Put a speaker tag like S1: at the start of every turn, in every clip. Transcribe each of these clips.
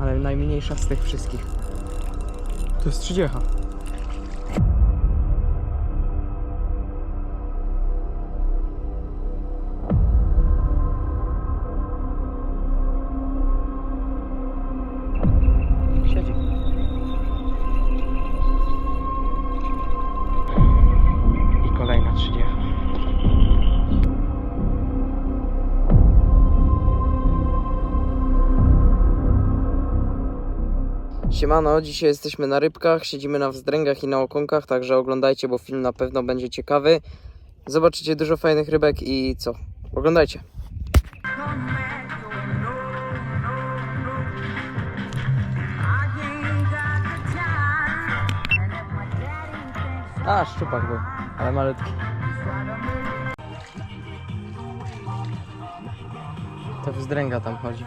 S1: ale najmniejsza z tych wszystkich. To jest 30. Siemano, dzisiaj jesteśmy na rybkach, siedzimy na wzdręgach i na okonkach, także oglądajcie, bo film na pewno będzie ciekawy. Zobaczycie dużo fajnych rybek i co? Oglądajcie. A, szczupak był, ale malutki. To wzdręga tam chodzi.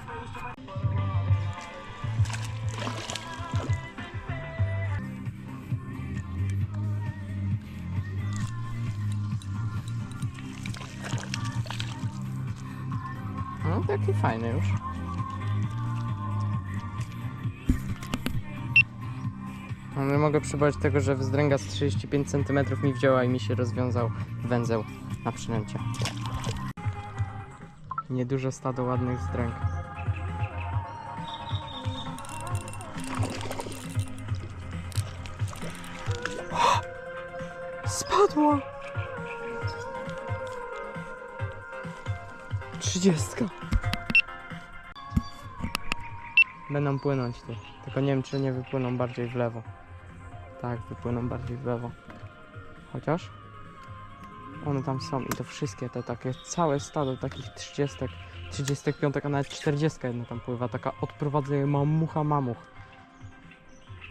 S1: No, taki fajny już. No, nie mogę przybrać tego, że wzdręga z 35 cm mi wzięła i mi się rozwiązał węzeł na przynęcie. Nieduże stado ładnych wzdręg. Spadła! Trzydziestka. Będą płynąć tu. Tylko nie wiem, czy nie wypłyną bardziej w lewo. Tak, wypłyną bardziej w lewo. Chociaż one tam są i to wszystkie te takie, całe stado takich 30, 35, a nawet 40 jedna tam pływa. Taka odprowadza je mamucha mamuch.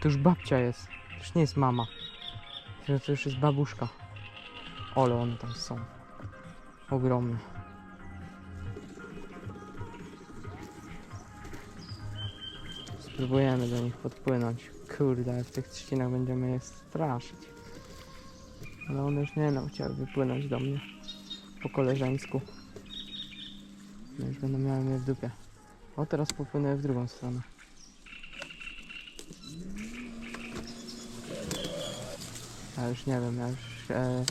S1: To już babcia jest. To już nie jest mama. To już jest babuszka. Ole one tam są. Ogromne. Spróbujemy do nich podpłynąć. Kurde, w tych trzcinach będziemy je straszyć. Ale one już nie no, chciały wypłynąć do mnie. Po koleżeńsku. No już będą miały mnie w dupie. O, teraz popłynę w drugą stronę. Ja już nie wiem, ja już e,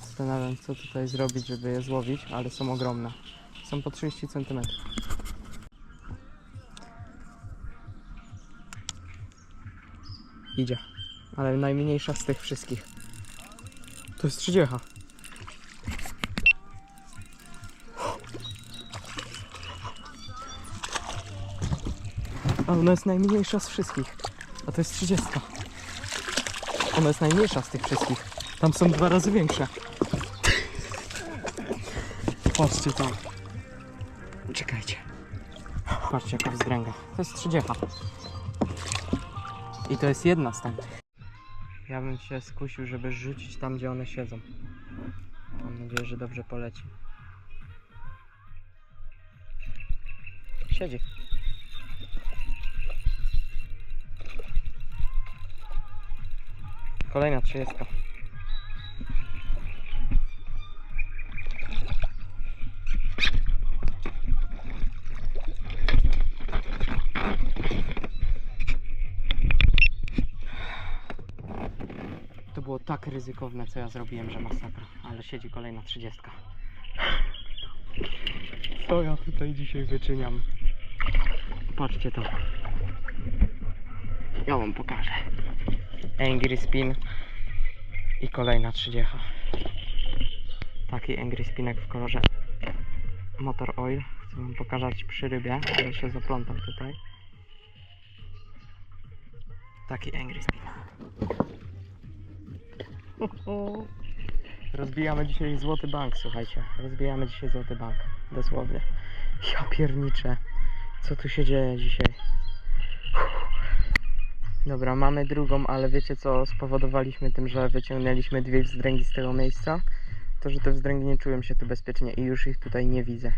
S1: zastanawiam co tutaj zrobić, żeby je złowić, ale są ogromne. Są po 30 cm. Idzie. Ale najmniejsza z tych wszystkich. To jest trzydziecha. A ona jest najmniejsza z wszystkich. A to jest trzydziestka. Ona jest najmniejsza z tych wszystkich. Tam są dwa razy większe. Patrzcie tam. Czekajcie. Patrzcie jaka wzdręga. To jest trzydziecha. I to jest jedna z tamtych. Ja bym się skusił, żeby rzucić tam, gdzie one siedzą. Mam nadzieję, że dobrze poleci. Siedzi. Kolejna trzydziestka. To było tak ryzykowne, co ja zrobiłem, że masakra. Ale siedzi kolejna trzydziestka. Co ja tutaj dzisiaj wyczyniam? Patrzcie to. Ja wam pokażę. Angry Spin i kolejna trzydziecha. Taki Angry Spinek w kolorze Motor Oil. Chcę wam pokazać przy rybie, ale się zaplątam tutaj. Taki Angry Spin. Rozbijamy dzisiaj złoty bank, słuchajcie. Rozbijamy dzisiaj złoty bank. Dosłownie. Ja pierniczę. Co tu się dzieje dzisiaj? Dobra, mamy drugą, ale wiecie co spowodowaliśmy tym, że wyciągnęliśmy dwie wzdręgi z tego miejsca? To, że te wzdręgi nie czują się tu bezpiecznie i już ich tutaj nie widzę.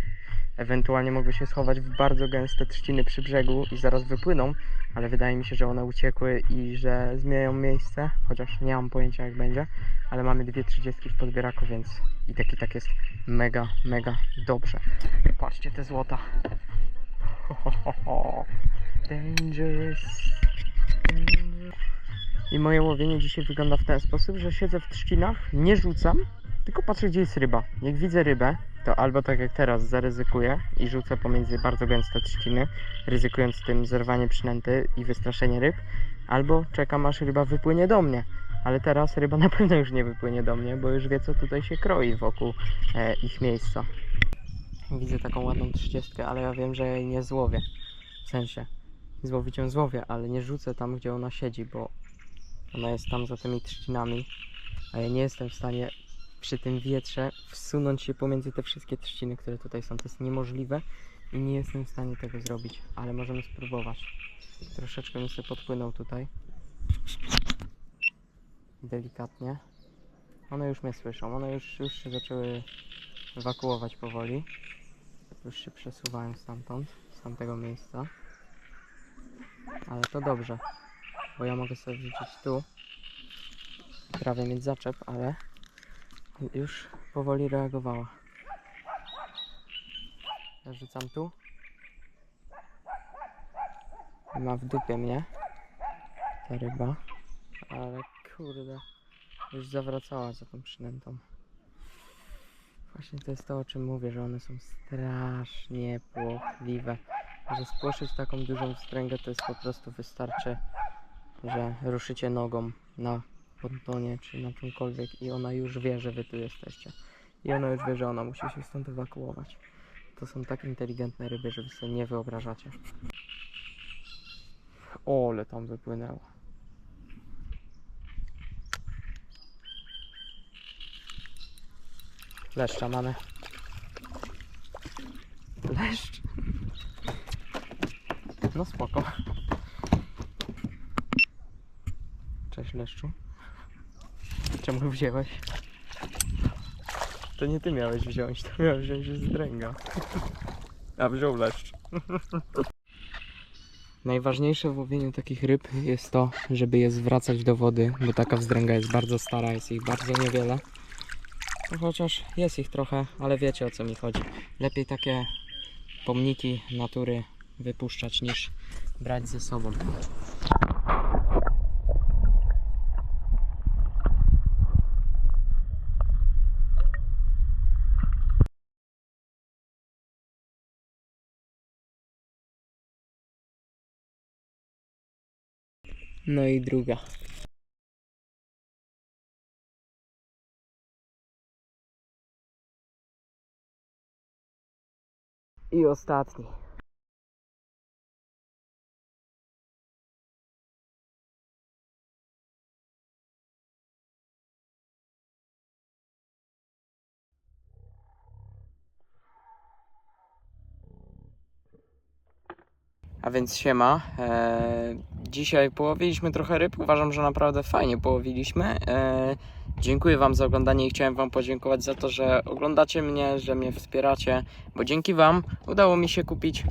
S1: Ewentualnie mogły się schować w bardzo gęste trzciny przy brzegu i zaraz wypłyną, ale wydaje mi się, że one uciekły i że zmienią miejsce, chociaż nie mam pojęcia jak będzie, ale mamy dwie trzydziestki w podbieraku, więc i tak i tak jest mega, mega dobrze. Patrzcie te złota. Ho, ho, ho, ho. Danger. I moje łowienie dzisiaj wygląda w ten sposób, że siedzę w trzcinach, nie rzucam, tylko patrzę gdzie jest ryba. Jak widzę rybę, to albo tak jak teraz zaryzykuję i rzucę pomiędzy bardzo gęste trzciny, ryzykując tym zerwanie przynęty i wystraszenie ryb, albo czekam aż ryba wypłynie do mnie. Ale teraz ryba na pewno już nie wypłynie do mnie, bo już wie co tutaj się kroi wokół e, ich miejsca. Widzę taką ładną trzydziestkę, ale ja wiem, że jej nie złowię. W sensie, złowić ją złowię, ale nie rzucę tam, gdzie ona siedzi, bo ona jest tam za tymi trzcinami, a ja nie jestem w stanie przy tym wietrze wsunąć się pomiędzy te wszystkie trzciny, które tutaj są. To jest niemożliwe i nie jestem w stanie tego zrobić, ale możemy spróbować. Troszeczkę mi się podpłynął tutaj. Delikatnie. One już mnie słyszą, one już, już się zaczęły ewakuować powoli. Już się przesuwają stamtąd, z tamtego miejsca. Ale to dobrze, bo ja mogę sobie wrzucić tu. Prawie mieć zaczep, ale już powoli reagowała. Ja rzucam tu. Ma w dupie mnie ta ryba, ale kurde, już zawracała za tą przynętą. Właśnie to jest to, o czym mówię, że one są strasznie płochliwe. Że spłoszyć taką dużą wstręgę to jest po prostu wystarczy, że ruszycie nogą na pontonie czy na czymkolwiek i ona już wie, że wy tu jesteście. I ona już wie, że ona musi się stąd ewakuować. To są tak inteligentne ryby, że wy sobie nie wyobrażacie. O, ale tam wypłynęło. Leszcza mamy. Leszcz. No spoko. Cześć Leszczu. Czemu wziąłeś? To nie ty miałeś wziąć, to miałeś wziąć z dręga. A wziął leszcz. Najważniejsze w łowieniu takich ryb jest to, żeby je zwracać do wody, bo taka wzdręga jest bardzo stara, jest ich bardzo niewiele. No chociaż jest ich trochę, ale wiecie o co mi chodzi. Lepiej takie pomniki natury wypuszczać niż brać ze sobą. No i druga. I ostatni. A więc siema. E, dzisiaj połowiliśmy trochę ryb. Uważam, że naprawdę fajnie połowiliśmy. E, dziękuję Wam za oglądanie i chciałem Wam podziękować za to, że oglądacie mnie, że mnie wspieracie, bo dzięki Wam udało mi się kupić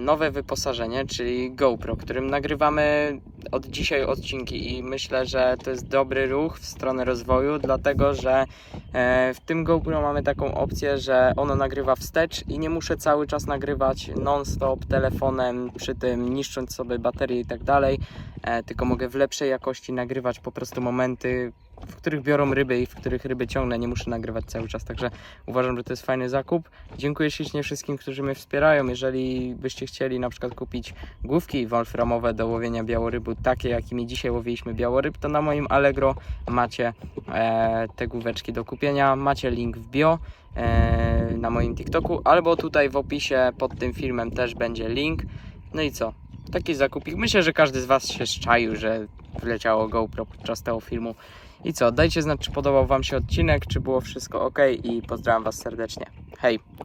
S1: nowe wyposażenie, czyli GoPro, którym nagrywamy od dzisiaj odcinki i myślę, że to jest dobry ruch w stronę rozwoju, dlatego że e, w tym GoPro mamy taką opcję, że ono nagrywa wstecz i nie muszę cały czas nagrywać non-stop telefonem, przy tym niszcząc sobie baterię i tak dalej, e, tylko mogę w lepszej jakości nagrywać po prostu momenty, w których biorą ryby i w których ryby ciągnę, nie muszę nagrywać cały czas, także uważam, że to jest fajny zakup. Dziękuję ślicznie wszystkim, którzy mnie wspierają. Jeżeli byście chcieli na przykład kupić główki wolframowe do łowienia białorybu, takie jakimi dzisiaj łowiliśmy białoryb, to na moim Allegro macie e, te główeczki do kupienia. Macie link w bio e, na moim TikToku, albo tutaj w opisie pod tym filmem też będzie link. No i co? Taki zakupik. Myślę, że każdy z Was się szczaił, że wleciało GoPro podczas tego filmu. I co? Dajcie znać, czy podobał Wam się odcinek, czy było wszystko ok i pozdrawiam Was serdecznie. Hej!